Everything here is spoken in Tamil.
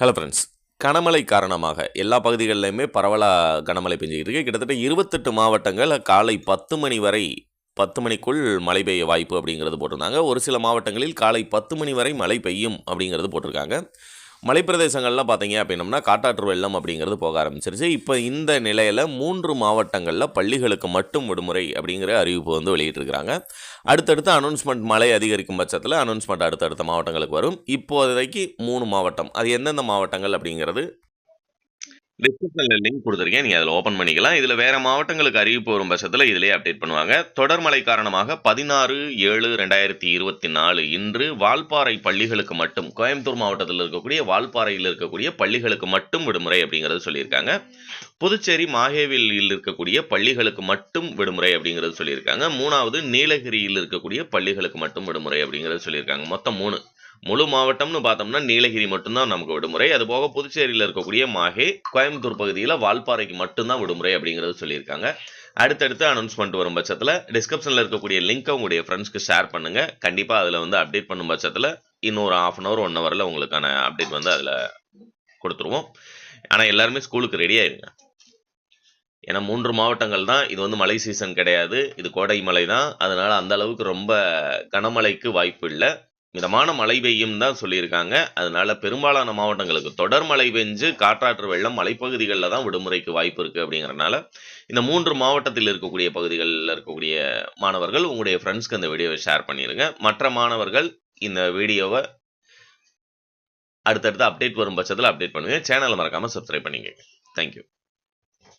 ஹலோ ஃப்ரெண்ட்ஸ் கனமழை காரணமாக எல்லா பகுதிகளிலையுமே பரவலாக கனமழை பெஞ்சிக்கிட்டு இருக்கு. கிட்டத்தட்ட இருபத்தெட்டு மாவட்டங்கள் காலை பத்து மணி வரை பத்து மணிக்குள் மழை பெய்ய வாய்ப்பு அப்படிங்கிறது போட்டிருந்தாங்க. ஒரு சில மாவட்டங்களில் காலை பத்து மணி வரை மழை பெய்யும் அப்படிங்கிறது போட்டிருக்காங்க. மலைப்பிரதேசங்கள்லாம் பார்த்தீங்க அப்படின்னம்னா காட்டாற்று வெள்ளம் அப்படிங்கிறது போக ஆரம்பிச்சிருச்சு. இப்போ இந்த நிலையில் மூன்று மாவட்டங்களில் பள்ளிகளுக்கு மட்டும் விடுமுறை அப்படிங்கிற அறிவிப்பு வந்து வெளியிட்டிருக்கிறாங்க. அடுத்தடுத்து அனௌன்ஸ்மெண்ட் மழை அதிகரிக்கும் பட்சத்தில் அனௌன்ஸ்மெண்ட் அடுத்தடுத்த மாவட்டங்களுக்கு வரும். இப்போதைக்கு மூணு மாவட்டம். அது எந்தெந்த மாவட்டங்கள் அப்படிங்கிறது டிஸ்கிரிப்ஷனில் லிங்க் கொடுத்துருக்கேன். நீங்கள் அதில் ஓப்பன் பண்ணிக்கலாம். இதில் வேறு மாவட்டங்களுக்கு அறிவிப்பு வரும் பட்சத்தில் இதிலே அப்டேட் பண்ணுவாங்க. தொடர் மழை காரணமாக பதினாறு ஏழு ரெண்டாயிரத்தி இருபத்தி நாலு இன்று வால்பாறை பள்ளிகளுக்கு மட்டும் கோயம்புத்தூர் மாவட்டத்தில் இருக்கக்கூடிய வால்பாறையில் இருக்கக்கூடிய பள்ளிகளுக்கு மட்டும் விடுமுறை அப்படிங்கிறது சொல்லியிருக்காங்க. புதுச்சேரி மாஹேவியில் இருக்கக்கூடிய பள்ளிகளுக்கு மட்டும் விடுமுறை அப்படிங்கிறது சொல்லியிருக்காங்க. மூணாவது நீலகிரியில் இருக்கக்கூடிய பள்ளிகளுக்கு மட்டும் விடுமுறை அப்படிங்கிறது சொல்லியிருக்காங்க. மொத்தம் மூணு. முழு மாவட்டம்னு பார்த்தோம்னா நீலகிரி மட்டும்தான் நமக்கு விடுமுறை. அது போக புதுச்சேரியில் இருக்கக்கூடிய மாஹே கோயம்புத்தூர் பகுதியில் வால்பாறைக்கு மட்டும்தான் விடுமுறை அப்படிங்கிறது சொல்லியிருக்காங்க. அடுத்தடுத்து அனௌன்ஸ்மெண்ட் வரும் பட்சத்தில் டிஸ்கிரிப்ஷனில் இருக்கக்கூடிய லிங்க்கை உங்களுடைய ஃப்ரெண்ட்ஸ்க்கு ஷேர் பண்ணுங்கள் கண்டிப்பாக அதில் வந்து அப்டேட் பண்ணும் பட்சத்தில் இன்னொரு ஆஃப் அன் ஹவர் ஒன் ஹவரில் உங்களுக்கான அப்டேட் வந்து அதில் கொடுத்துருவோம். ஆனால் எல்லாருமே ஸ்கூலுக்கு ரெடி ஆயிருங்க. ஏன்னா மூன்று மாவட்டங்கள் தான். இது வந்து மழை சீசன் கிடையாது. இது கோடை மழை தான். அதனால் அந்த அளவுக்கு ரொம்ப கனமழைக்கு வாய்ப்பு இல்லை. மிதமான மழை பெய்யும் தான் சொல்லியிருக்காங்க. அதனால பெரும்பாலான மாவட்டங்களுக்கு தொடர் மழை பெஞ்சு காற்றாற்று வெள்ளம் மலைப்பகுதிகளில் தான் விடுமுறைக்கு வாய்ப்பு இருக்குது அப்படிங்கிறனால இந்த மூன்று மாவட்டத்தில் இருக்கக்கூடிய பகுதிகளில் இருக்கக்கூடிய மாணவர்கள் உங்களுடைய ஃப்ரெண்ட்ஸ்க்கு அந்த வீடியோவை ஷேர் பண்ணிடுங்க மற்ற மாணவர்கள் இந்த வீடியோவை அடுத்தடுத்து அப்டேட் வரும் பட்சத்தில் அப்டேட் பண்ணுங்கள் சேனலை மறக்காமல் சப்ஸ்கிரைப் பண்ணிக்கங்க. தேங்க்யூ